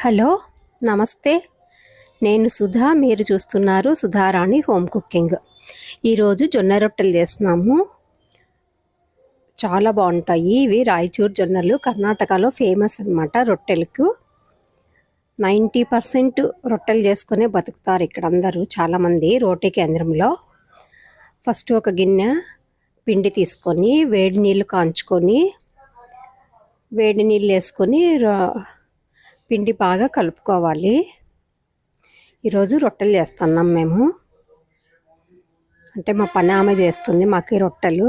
Hello నమస్తే. నేను సుధా మీరు చూస్తున్నారు సుధారాణి హోమ్ కుకింగ్. ఈరోజు జొన్న రొట్టెలు చేస్తున్నాము. చాలా బాగుంటాయి. ఇవి రాయచూర్ జొన్నలు కర్ణాటకలో ఫేమస్ అన్నమాట రొట్టెలకు. నైంటీ పర్సెంట్ రొట్టెలు చేసుకునే బతుకుతారు ఇక్కడ అందరూ చాలామంది రోటీ కేంద్రంలో. ఫస్ట్ ఒక గిన్నె పిండి తీసుకొని వేడి నీళ్ళు కాంచుకొని వేడి నీళ్ళు వేసుకొని రో పిండి బాగా కలుపుకోవాలి. ఈరోజు రొట్టెలు చేస్తున్నాం మేము. అంటే మా పని ఆమె చేస్తుంది మాకు ఈ రొట్టెలు.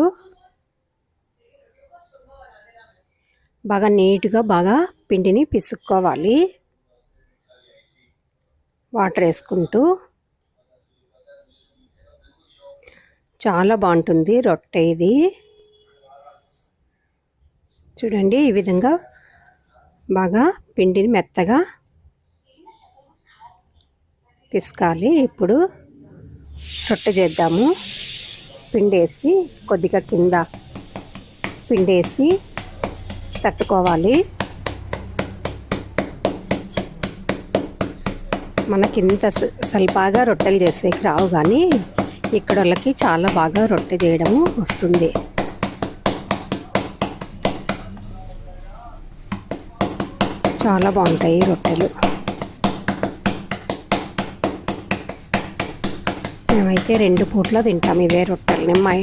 బాగా నీట్గా బాగా పిండిని పిసుక్కోవాలి. వాటర్ వేసుకుంటూ. చాలా బాగుంటుంది రొట్టె ఇది. చూడండి ఈ విధంగా బాగా పిండిని మెత్తగా పిసకాలి. ఇప్పుడు రొట్టె చేద్దాము. పిండి వేసి కొద్దిగా కింద పిండి వేసి తట్టుకోవాలి మనకింత స- సల్పాగా రొట్టెలు చేసేకి రావు కానీ ఇక్కడ వాళ్ళకి చాలా బాగా రొట్టె చేయడము వస్తుంది. చాలా బాగుంటాయి రొట్టెలు. మేమైతే రెండు పూట్ల తింటాం ఇవే రొట్టెలని మా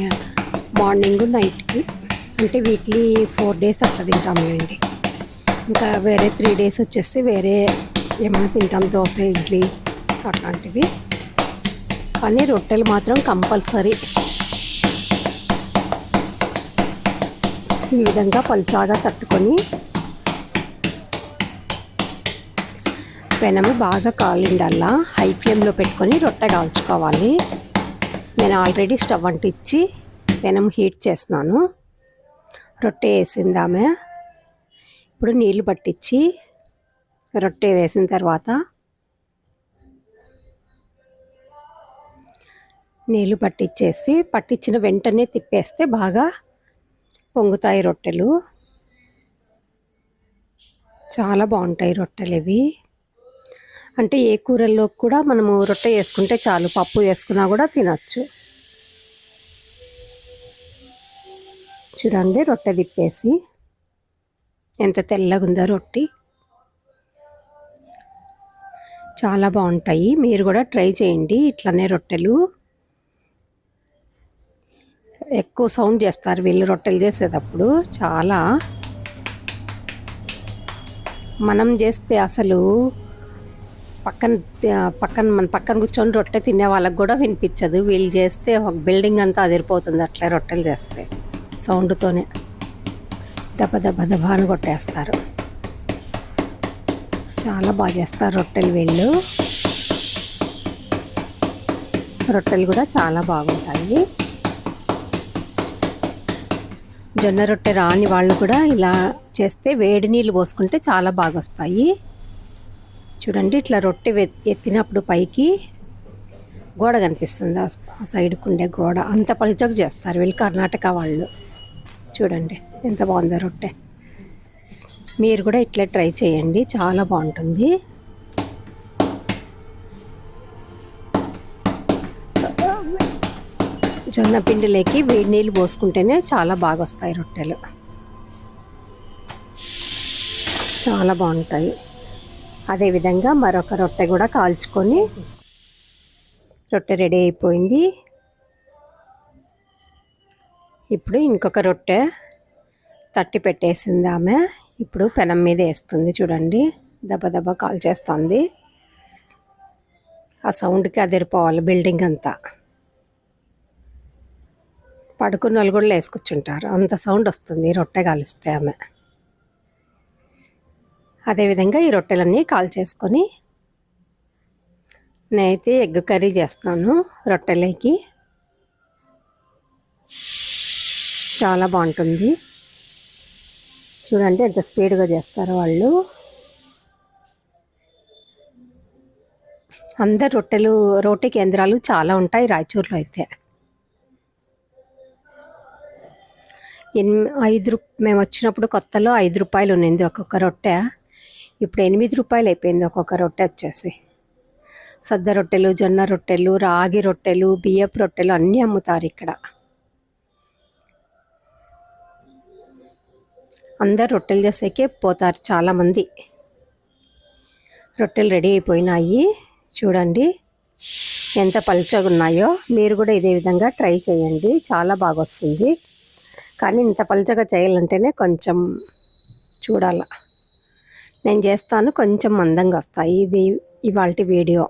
మార్నింగ్ నైట్కి అంటే వీక్లీ ఫోర్ డేస్ అట్లా తింటాములేండి ఇంకా వేరే త్రీ డేస్ వచ్చేసి వేరే ఏమైనా తింటాం దోశ ఇడ్లీ అట్లాంటివి. కానీ రొట్టెలు మాత్రం కంపల్సరీ. ఈ విధంగా పలుచాగా తట్టుకొని పెనము బాగా కాలిండల్లా హై ఫ్లేమ్లో పెట్టుకొని రొట్టె కాల్చుకోవాలి. నేను ఆల్రెడీ స్టవ్ అంటించి పెనం హీట్ చేస్తున్నాను. రొట్టె వేసింది ఆమె ఇప్పుడు నీళ్ళు పట్టించి రొట్టె వేసిన తర్వాత నీళ్ళు పట్టించేసి పట్టించిన వెంటనే తిప్పేస్తే బాగా పొంగుతాయి రొట్టెలు. చాలా బాగుంటాయి రొట్టెలు ఇవి. అంటే ఏ కూరల్లో కూడా మనము రొట్టె వేసుకుంటే చాలు పప్పు వేసుకున్నా కూడా తినచ్చు. చూడండి రొట్టె తిప్పేసి ఎంత తెల్లగా ఉందో రొట్టి. చాలా బాగుంటాయి. మీరు కూడా ట్రై చేయండి ఇట్లనే రొట్టెలు. ఎక్కువ సౌండ్ చేస్తారు వీళ్ళు రొట్టెలు చేసేటప్పుడు. చాలా. మనం చేస్తే అసలు పక్కన పక్కన మన పక్కన కూర్చొని రొట్టె తినే వాళ్ళకి కూడా వినిపించదు. వీళ్ళు చేస్తే ఒక బిల్డింగ్ అంతా అదిరిపోతుంది అట్లే రొట్టెలు చేస్తే సౌండ్తోనే. దెబ్బ దెబ్బ దెబ్బ అని కొట్టేస్తారు. చాలా బాగా చేస్తారు రొట్టెలు వీళ్ళు. రొట్టెలు కూడా చాలా బాగుంటాయి. జొన్న రొట్టె రాని వాళ్ళు కూడా ఇలా చేస్తే వేడి నీళ్ళు పోసుకుంటే చాలా బాగా వస్తాయి చూడండి ఇట్లా రొట్టె ఎత్తినప్పుడు పైకి గోడ కనిపిస్తుంది. ఆ స- సైడ్కు ఉండే గోడ. అంత పలుచకు చేస్తారు వీళ్ళు కర్ణాటక వాళ్ళు. చూడండి ఎంత బాగుందో రొట్టె. మీరు కూడా ఇట్లా ట్రై చేయండి చాలా బాగుంటుంది. జొన్న పిండిలోకి వేడి నీళ్ళు పోసుకుంటేనే చాలా బాగా వస్తాయి రొట్టెలు. చాలా బాగుంటాయి. అదేవిధంగా మరొక రొట్టె కూడా కాల్చుకొని రొట్టె రెడీ అయిపోయింది. ఇప్పుడు ఇంకొక రొట్టె తట్టి పెట్టేసింది ఆమె. ఇప్పుడు పెనం మీద వేస్తుంది చూడండి. దెబ్బ దెబ్బ కాల్ చేస్తుంది ఆ సౌండ్కి అదిరిపోవాలి బిల్డింగ్ అంతా. పడుకున్న వాళ్ళు కూడా లేసుకొచ్చుంటారు అంత సౌండ్ వస్తుంది రొట్టె కాలుస్తే ఆమె. అదేవిధంగా ఈ రొట్టెలన్నీ కాల్ చేసుకొని నేనైతే ఎగ్ కర్రీ చేస్తాను రొట్టెలకి. చాలా బాగుంటుంది. చూడండి ఎంత స్పీడ్గా చేస్తారు వాళ్ళు. అందరు రొట్టెలు రోటీ కేంద్రాలు చాలా ఉంటాయి రాయచూర్లో అయితే. ఎన్ ఐదు రూ మేము వచ్చినప్పుడు కొత్తలో ఐదు రూపాయలు ఉన్నింది ఒక్కొక్క రొట్టె. ఇప్పుడు ఎనిమిది రూపాయలు అయిపోయింది ఒక్కొక్క రొట్టె వచ్చేసి. సద్ద రొట్టెలు జొన్న రొట్టెలు రాగి రొట్టెలు బియ్యపు రొట్టెలు అన్నీ అమ్ముతారు ఇక్కడ. అందరు రొట్టెలు చేసేకే పోతారు చాలామంది. రొట్టెలు రెడీ అయిపోయినాయి. చూడండి ఎంత పలుచగా ఉన్నాయో. మీరు కూడా ఇదే విధంగా ట్రై చేయండి. చాలా బాగా వస్తుంది. కానీ ఇంత పలుచగా చేయాలంటేనే కొంచెం చూడాలా. నేను చేస్తాను. కొంచెం మందంగా వస్తాయి. ఇది ఇవాళ వీడియో.